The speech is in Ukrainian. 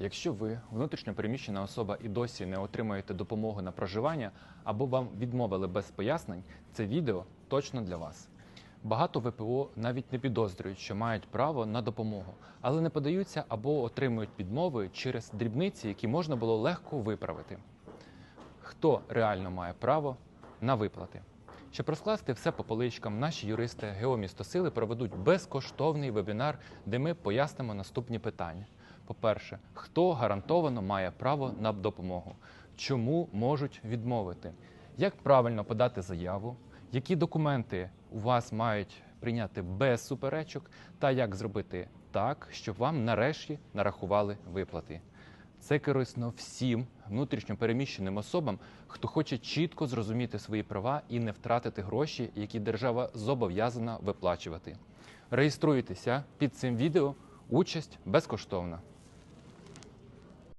Якщо ви внутрішньо переміщена особа і досі не отримуєте допомогу на проживання або вам відмовили без пояснень, це відео точно для вас. Багато ВПО навіть не підозрюють, що мають право на допомогу, але не подаються або отримують відмови через дрібниці, які можна було легко виправити. Хто реально має право на виплати? Щоб розкласти все по поличкам, наші юристи Геомістосили проведуть безкоштовний вебінар, де ми пояснимо наступні питання. По-перше, хто гарантовано має право на допомогу? Чому можуть відмовити? Як правильно подати заяву? Які документи у вас мають прийняти без суперечок? Та як зробити так, щоб вам нарешті нарахували виплати? Це корисно всім внутрішньо переміщеним особам, хто хоче чітко зрозуміти свої права і не втратити гроші, які держава зобов'язана виплачувати. Реєструйтеся під цим відео. Участь безкоштовна.